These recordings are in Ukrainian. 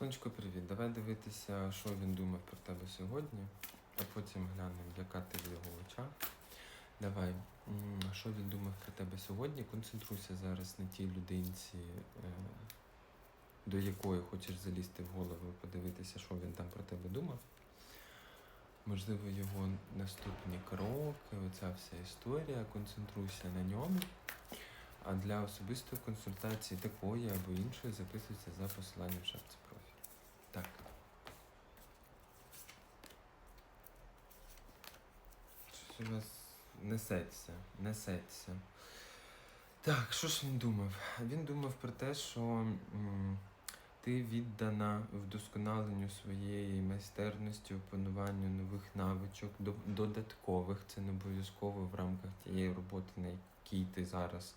Сонечко, привіт. Давай дивитися, що він думав про тебе сьогодні, а потім глянемо, яка ти в його очах. Давай, що він думав про тебе сьогодні? Концентруйся зараз на тій людинці, е, до якої хочеш залізти в голову подивитися, що він там про тебе думав. Можливо, його наступні кроки, оця вся історія, концентруйся на ньому. А для особистої консультації такої або іншої записуйся за посиланням в шапці профілю. Так. У вас несеться, несеться. Так, що ж він думав? Він думав про те, що м, ти віддана вдосконаленню своєї майстерності, опануванню нових навичок, до- додаткових, це не обов'язково в рамках тієї роботи, на якій ти зараз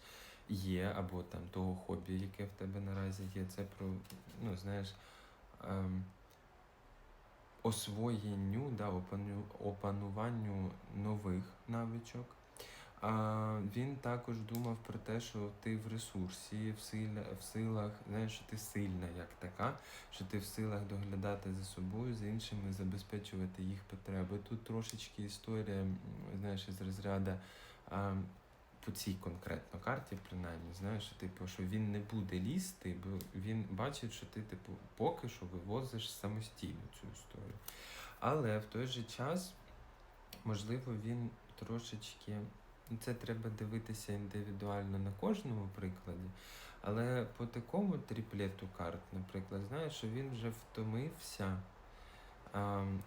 є, або там того хобі, яке в тебе наразі є. Це про, ну, знаєш, ем, освоєнню, да, опану, опануванню нових навичок. А, він також думав про те, що ти в ресурсі, в, силя, в силах, знаєш, що ти сильна як така, що ти в силах доглядати за собою, за іншими, забезпечувати їх потреби. Тут трошечки історія, знаєш, із розряду по цій конкретно карті, принаймні, знаєш, типу, що він не буде лізти, бо він бачить, що ти, типу, поки що вивозиш самостійно цю історію. Але в той же час, можливо, він трошечки. ну, Це треба дивитися індивідуально на кожному прикладі. Але по такому тріплету карт, наприклад, знаєш, що він вже втомився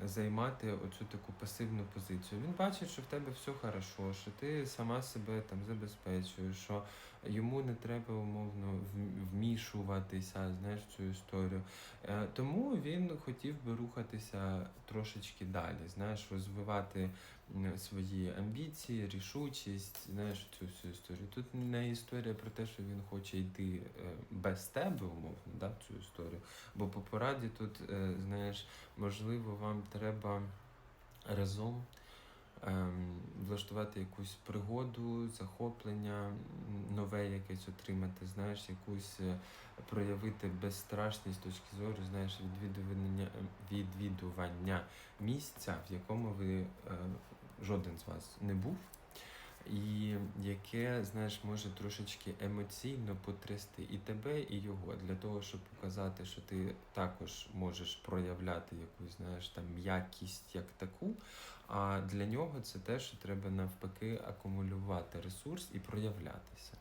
займати оцю таку пасивну позицію. Він бачить, що в тебе все хорошо, що ти сама себе там забезпечуєш, що йому не треба умовно вмішуватися знаєш, в цю історію. Е, Тому він хотів би рухатися трошечки далі, знаєш, розвивати свої амбіції, рішучість, знаєш, цю всю історію. Тут не історія про те, що він хоче йти е, без тебе, умовно, да, цю історію. Бо по пораді тут, е, знаєш, можливо, вам треба разом влаштувати якусь пригоду, захоплення, нове якесь отримати, знаєш, якусь е, проявити безстрашність з точки зору, знаєш, відвідування, відвідування місця, в якому ви е, жоден з вас не був. І яке, знаєш, може трошечки емоційно потрясти і тебе, і його, для того, щоб показати, що ти також можеш проявляти якусь, знаєш, там м'якість як таку. А для нього це те, що треба навпаки акумулювати ресурс і проявлятися.